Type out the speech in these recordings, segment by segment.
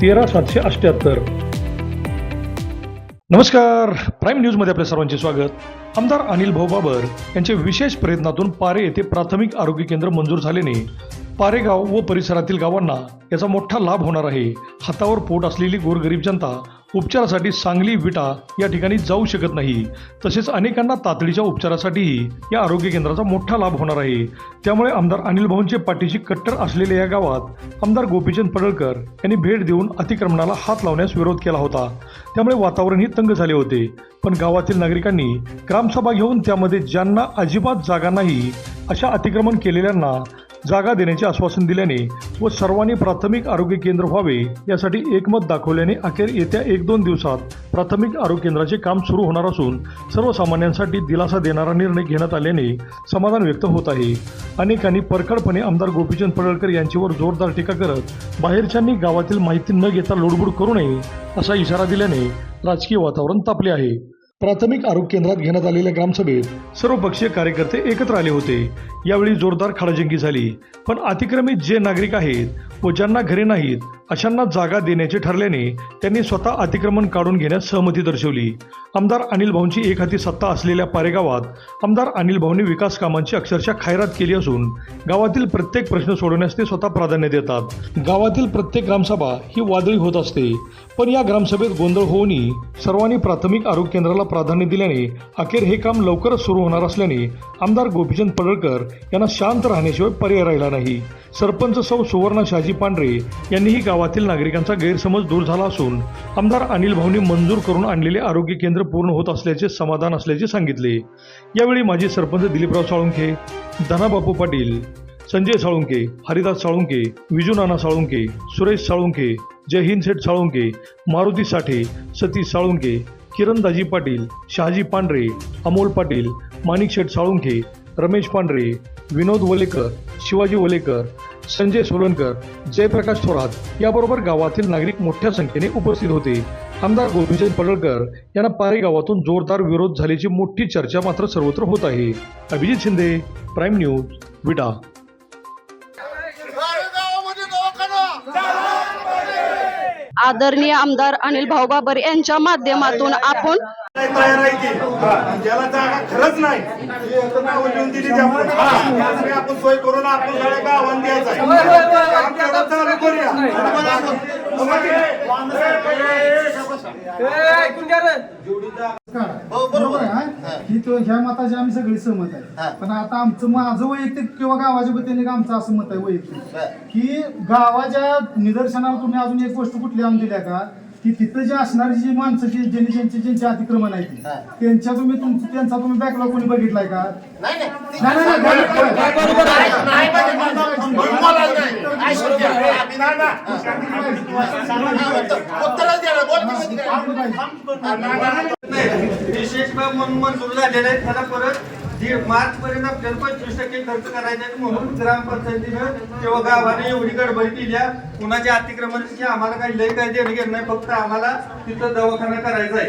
तेरा सातशे अठ्ठ्याहत्तर नमस्कार प्राईम न्यूजमध्ये आपल्या सर्वांचे स्वागत. आमदार अनिल भाऊ बाबर यांच्या विशेष प्रयत्नातून पारे येथे प्राथमिक आरोग्य केंद्र मंजूर झाल्याने पारेगाव व परिसरातील गावांना याचा मोठा लाभ होणार आहे. हातावर पोट असलेली गोरगरीब जनता उपचारासाठी सांगली विटा या ठिकाणी जाऊ शकत नाही. तसेच अनेकांना तातडीच्या उपचारासाठीही या आरोग्य केंद्राचा मोठा लाभ होणार आहे. त्यामुळे आमदार अनिल भाऊंचे पाठीशी कट्टर असलेल्या या गावात आमदार गोपीचंद पडळकर यांनी भेट देऊन अतिक्रमणाला हात लावण्यास विरोध केला होता. त्यामुळे वातावरणही तंग झाले होते. पण गावातील नागरिकांनी ग्रामसभा घेऊन त्यामध्ये ज्यांना अजिबात जागा नाही अशा अतिक्रमण केलेल्यांना जागा देण्याचे आश्वासन दिल्याने व सर्वांनी प्राथमिक आरोग्य केंद्र व्हावे यासाठी एकमत दाखवल्याने अखेर येत्या एक दोन दिवसात प्राथमिक आरोग्य केंद्राचे काम सुरू होणार असून सर्वसामान्यांसाठी दिलासा देणारा निर्णय घेण्यात आल्याने समाधान व्यक्त होत आहे. अनेकांनी परखडपणे आमदार गोपीचंद पडळकर यांच्यावर जोरदार टीका करत बाहेरच्यांनी गावातील माहिती न घेता लोडबुड करू नये असा इशारा दिल्याने राजकीय वातावरण तापले आहे. प्राथमिक आरोग्य केंद्रात घेण्यात आलेल्या ग्रामसभेत सर्वपक्षीय कार्यकर्ते एकत्र आले होते. यावेळी जोरदार खडाजंगी झाली पण अतिक्रमित जे नागरिक आहेत व ज्यांना घरे नाहीत अशांना जागा देण्याचे ठरल्याने त्यांनी स्वतः अतिक्रमण काढून घेण्यास सहमती दर्शवली. आमदार अनिल भाऊंची एक हाती सत्ता असलेल्या पारेगावात आमदार अनिल भाऊंनी विकास कामांची अक्षरशः खैरात केली असून गावातील प्रत्येक प्रश्न सोडवण्यास ते स्वतः प्राधान्य देतात. गावातील प्रत्येक ग्रामसभा ही वादळी होत असते पण या ग्रामसभेत गोंधळ होऊनही सर्वांनी प्राथमिक आरोग्य केंद्राला प्राधान्य दिल्याने अखेर हे काम लवकरच सुरू होणार असल्याने आमदार गोपीचंद पडळकर यांना शांत राहण्याशिवाय पर्याय राहिला नाही. सरपंच सौ सुवर्णा शहाजी पांढरे यांनीही गावातील नागरिकांचा गैरसमज दूर झाला असून आमदार अनिल भाऊंनी मंजूर करून आणलेले आरोग्य केंद्र पूर्ण होत असल्याचे समाधान असल्याचे सांगितले. यावेळी माजी सरपंच दिलीपराव साळुंखे धनाबापू पाटील संजय साळुंके हरिदास साळुंके विजू नाना साळुंके सुरेश साळुंके जय हिंद शेठ साळुंके मारुती साठे सतीश साळुंके किरणदाजी पाटील शहाजी पांढरे अमोल पाटील माणिक शेठ साळुंखे रमेश पांढरे विनोद वलेकर शिवाजी वलेकर संजय सोलनकर जयप्रकाश थोरात याबरोबर गावातील नागरिक मोठ्या संख्येने उपस्थित होते. आमदार गोपीचंद पडळकर यांना पारे गावातून जोरदार विरोध झाल्याची मोठी चर्चा मात्र सर्वत्र होत आहे. Abhijit Shinde prime news Vita. आदरणीय आमदार अनिल भाऊ बाबर यांच्या माध्यमातून आपण तयार आहे की ज्याला जागा खरंच नाही दिली ती आपण त्यासाठी आपण सोय करून आपण सगळ्या गावात द्यायचं आहे. चालू करूया? ही तो ह्या मताची आम्ही सगळी सहमत आहे. पण आता आमचं माझं वैयक्तिक किंवा गावाच्या वतीने आमचं असं मत आहे वैयक्तिक. की गावाच्या निदर्शनाला तुम्ही अजून एक गोष्ट कुठली आणून दिल्या का? की तिथं जे असणारी जी माणसं जी ज्यांनी ज्यांचे ज्यांचे अतिक्रमण आहे ती, त्यांच्या तुम्ही तुमचं त्यांचा तुम्ही बॅकलॉग कोणी बघितलाय का? नाही, नाही, नाही, बरोबर आहे. नाही विशेष बाब म्हणून मंजूर झालेले आहेत त्याला परत. दीड मार्च पर्यंत आपल्याला पंचवीस टक्के खर्च करायचा म्हणून ग्रामपंचायतीनं किंवा गावाने एवढी गडबड केल्या कुणाच्या अतिक्रमणाची आम्हाला काही लय काही देणं घेणं नाही फक्त आम्हाला तिथं दवाखाना करायचा आहे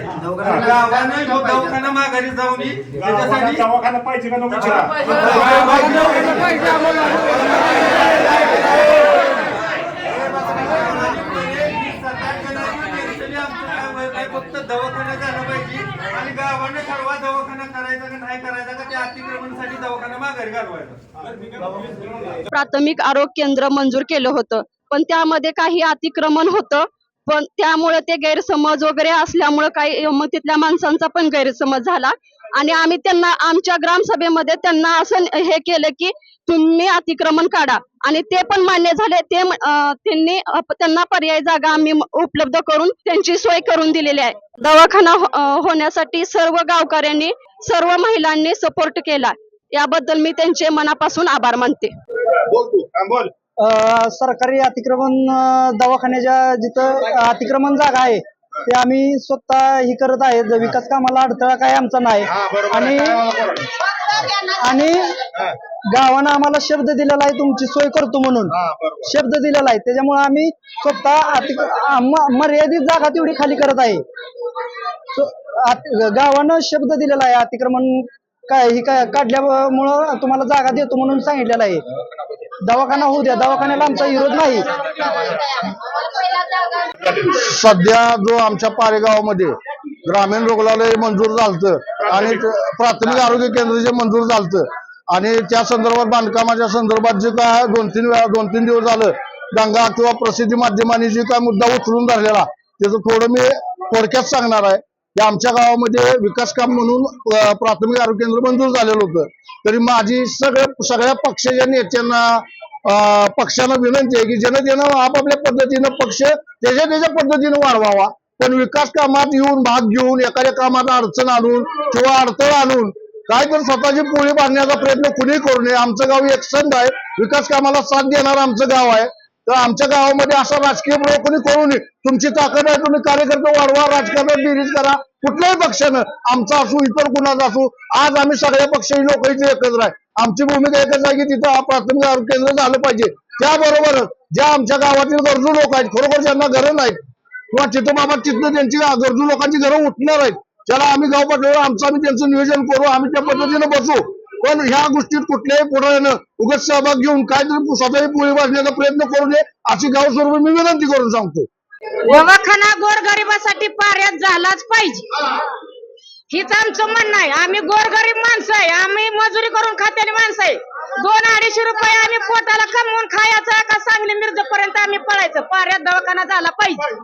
गावानं ह्यो दवाखाना माघारी जाऊन त्याच्यासाठी दवाखाना पाहिजे का नको विचारा. फक्त दवाखाना झाला पाहिजे आणि गावाने ठरवा दवाखाना करायचा का नाही करायचा का त्या अतिक्रमणासाठी दवाखाना माघारी घालवायचा प्राथमिक आरोग्य केंद्र मंजूर केलं होतं. पण त्यामध्ये काही अतिक्रमण होतं. पण त्यामुळे ते गैरसमज वगैरे असल्यामुळे काही मग तिथल्या माणसांचा पण गैरसमज झाला. आणि आम्ही त्यांना आमच्या ग्रामसभेमध्ये त्यांना असं हे केलं की तुम्ही अतिक्रमण काढा. आणि ते पण मान्य झाले. ते त्यांनी त्यांना पर्याय जागा आम्ही उपलब्ध करून त्यांची सोय करून दिलेली आहे. दवाखाना हो, होण्यासाठी सर्व गावकऱ्यांनी सर्व महिलांनी सपोर्ट केला. याबद्दल मी त्यांचे मनापासून आभार मानते. बोल तू बोल. अ, सरकारी अतिक्रमण दवाखान्याच्या जिथं अतिक्रमण जागा आहे ते आम्ही स्वतः ही करत आहेत. विकास कामाला अडथळा काय आमचा नाही. हा बरोबर आणि आहे. आहे. आणि गावानं आम्हाला शब्द दिलेला आहे तुमची सोय करतो म्हणून. हा, बरोबर. शब्द दिलेला आहे. त्याच्यामुळे आम्ही स्वतः मर्यादित जागा तेवढी खाली करत आहे. गावानं शब्द दिलेला आहे अतिक्रमण काय ही काय काढल्यामुळं तुम्हाला जागा देतो म्हणून सांगितलेलं आहे. दवाखाना होऊ द्या दवाखान्याला आमचा विरोध नाही. सध्या जो आमच्या पारेगावामध्ये ग्रामीण रुग्णालय मंजूर झालतं आणि प्राथमिक आरोग्य केंद्र जे मंजूर झालतं आणि त्या संदर्भात बांधकामाच्या संदर्भात जे काय दोन तीन वेळा दोन तीन दिवस झालं दंगा किंवा प्रसिद्धी माध्यमांनी जे काय मुद्दा उचलून धरलेला त्याचं थोडं मी थोडक्यात सांगणार आहे. या आमच्या गावामध्ये विकास काम म्हणून प्राथमिक आरोग्य केंद्र मंजूर झालेलं होतं. तरी माझी सगळ्या सगळ्या पक्षाच्या नेत्यांना पक्षांना विनंती आहे की जनतेनं आपापल्या पद्धतीनं पक्ष त्याच्या त्याच्या पद्धतीनं वाढवावा. पण विकास कामात येऊन भाग घेऊन एखाद्या कामात अडचण आणून किंवा अडथळा आणून काय तर स्वतःची पोळी बांधण्याचा प्रयत्न कुणी करू नये. आमचं गाव एक संघ आहे. विकास कामाला साथ देणार आमचं गाव आहे. तर आमच्या गावामध्ये असा राजकीय प्रयोग कोणी करू नये. तुमची ताकद आहे तुम्ही कार्यकर्ते वाढवा राजकारणात बेरीज करा. कुठल्याही पक्षानं आमचा असू इतर कुणाचा असू आज आम्ही सगळ्या पक्षाची लोक इथे एकत्र आहे. आमची भूमिका एकच आहे की तिथं प्राथमिक आरोग्य केंद्र झालं पाहिजे. त्याबरोबरच ज्या आमच्या गावातील गरजू लोक आहेत खरोखर ज्यांना घरं नाहीत किंवा तिथं बाबा तिथनं त्यांची गरजू लोकांची घरं उठणार आहेत त्याला आम्ही गाव पाठवलं आमचं आम्ही त्यांचं नियोजन करू आम्ही त्या पद्धतीनं बसू. पण ह्या गोष्टीत कुठल्याही पुढाऱ्यानं उगत सहभाग घेऊन काहीतरी स्वतःही पोळी वाजण्याचा प्रयत्न करू नये अशी गाव स्वरूप मी विनंती करून सांगतो दवाखाना गोरगरिबासाठी पार्यात झालाच पाहिजे. हेच आमचं म्हणणं आहे आम्ही गोरगरीब माणसं आहे आम्ही मजुरी करून खात्याली माणसं आहे. दोन अडीचशे रुपये आम्ही पोटाला कमवून खायचं का सांगली मिरजपर्यंत आम्ही पळायचं. पार्यात दवाखाना झाला पाहिजे.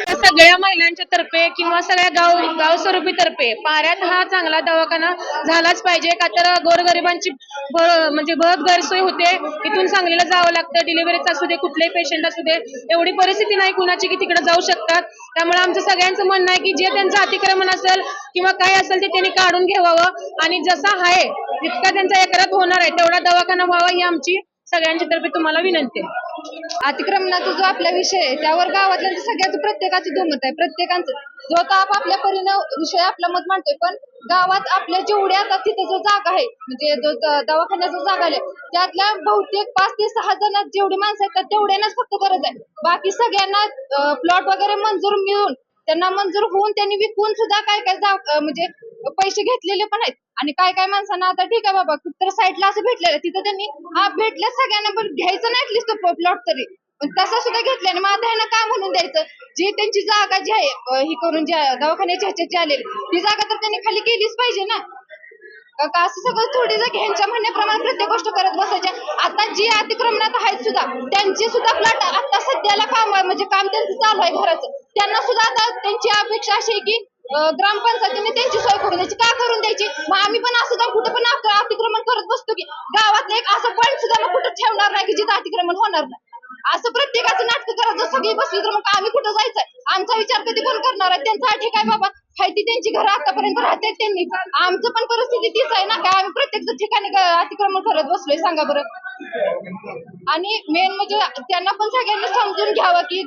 सगळ्या महिलांच्या तर्फे किंवा सगळ्या गाव गाव स्वरूपी तर्फे पाऱ्यात हा चांगला दवाखाना झालाच पाहिजे. का तर गोरगरिबांची म्हणजे बहुत गैरसोय होते इथून सांगलीला जावं लागतं डिलिव्हरीच असू दे कुठलेही पेशंट असू दे एवढी परिस्थिती नाही कुणाची की तिकडे जाऊ शकतात. त्यामुळे आमचं सगळ्यांचं म्हणणं आहे की जे त्यांचं अतिक्रमण असेल किंवा काय असेल ते त्यांनी काढून घ्यावावं आणि जसा आहे जितका त्यांचा एकरात होणार आहे तेवढा दवाखाना व्हावा ही आमची सगळ्यांच्या तर्फे तुम्हाला विनंती आहे. अतिक्रमणाचा जो आपला विषय आहे त्यावर गावातल्या सगळ्याच प्रत्येकाचं दुमत आहे. प्रत्येकाचं. जो आता आप आपल्या परिणाम विषय आपला मत मांडतोय पण गावात आपल्या जेवढ्या आता तिथे जो जागा आहे म्हणजे जो दवाखान्याचा जागा आहे त्यातल्या बहुतेक पाच ते सहा जण जेवढी माणसं आहेत तेवढ्यांनाच फक्त गरज आहे. बाकी सगळ्यांना प्लॉट वगैरे मंजूर मिळून त्यांना मंजूर होऊन त्यांनी विकून सुद्धा काय काय म्हणजे पैसे घेतलेले पण आहेत. आणि काय काय माणसांना आता ठीक आहे बाबा तर साईडला असं भेटलेलं तिथं त्यांनी हा भेटलं सगळ्यांना पण घ्यायचं नाही ऍटलिस्ट प्लॉट तरी. पण तसा सुद्धा घेतला आणि आता ह्यांना काय म्हणून द्यायचं? जी त्यांची जागा जी आहे ही करून ज्या दवाखान्याच्या ह्याच्यात जी आलेली ती जागा तर त्यांनी खाली केलीच पाहिजे ना. का असं सगळं थोडी जर ह्यांच्या म्हणण्याप्रमाणे प्रत्येक गोष्ट करत बसायच्या. आता जी अतिक्रमणात आहेत सुद्धा त्यांची सुद्धा प्लॉट आता सध्याला काम म्हणजे काम त्यांचं चालू आहे घराचं. त्यांना सुद्धा आता त्यांची अपेक्षा अशी आहे की ग्रामपंचायतीने त्यांची सोय करून द्यायची. का करून द्यायची? मग आम्ही पण असं जाऊन कुठं पण अतिक्रमण करत बसतो की गावातलं एक असं पॉईंट सुद्धा मग कुठं ठेवणार नाही की जिथं अतिक्रमण होणार नाही. असं प्रत्येकाचं नाटक करायचं सगळी बसली तर मग आम्ही कुठं जायचंय? आमचा विचार कधी कोण करणार आहे. त्यांचा ठीक आहे बाबा? हाय ती त्यांची घरं आतापर्यंत राहतात त्यांनी. आमचं पण परिस्थिती तीच आहे ना काय आम्ही प्रत्येक ठिकाणी अतिक्रमण करत बसलोय सांगा बरं. आणि मेन म्हणजे त्यांना पण सगळ्यांनी समजून घ्यावं की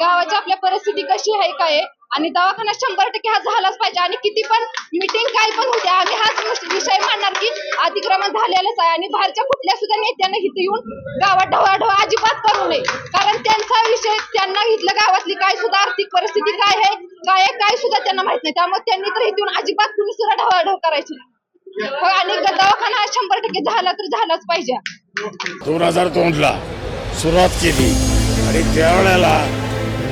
गावाची आपल्या परिस्थिती कशी आहे काय आणि दवाखाना शंभर टक्के हा झालाच पाहिजे. आणि किती पण मिटिंग काय पण होते आम्ही हाच विषय मानणार की अतिक्रमण झालेलंच आहे. आणि बाहेरच्या कुठल्या सुद्धा नेत्यांना इथे येऊन गावात ढवळाढवळ अजिबात करू नये. कारण त्यांचा विषय त्यांना इथलं गावातली काय सुद्धा आर्थिक परिस्थिती काय आहे काय आहे, काय सुद्धा त्यांना माहीत नाही. त्यामुळे त्यांनी तर इथे येऊन अजिबात कुणी सुद्धा ढवळाढवळ करायची नाही. हो, आणि दवाखाना दवाखाना शंभर टक्के झाला तर झालाच पाहिजे. दोन हजार दोनला सुरुवात केली. आणि त्यावेळेला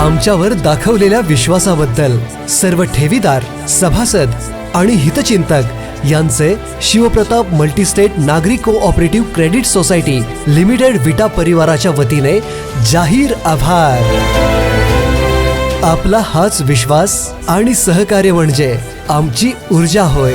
आमच्यावर दाखवलेल्या विश्वासाबद्दल सर्व ठेवीदार सभासद आणि हितचिंतक यांचे शिवप्रताप मल्टीस्टेट नागरी cooperative credit society limited Vita परिवाराच्या वतीने जाहीर आभार. आपला हाच विश्वास आणि सहकार्य म्हणजे आमची ऊर्जा होय.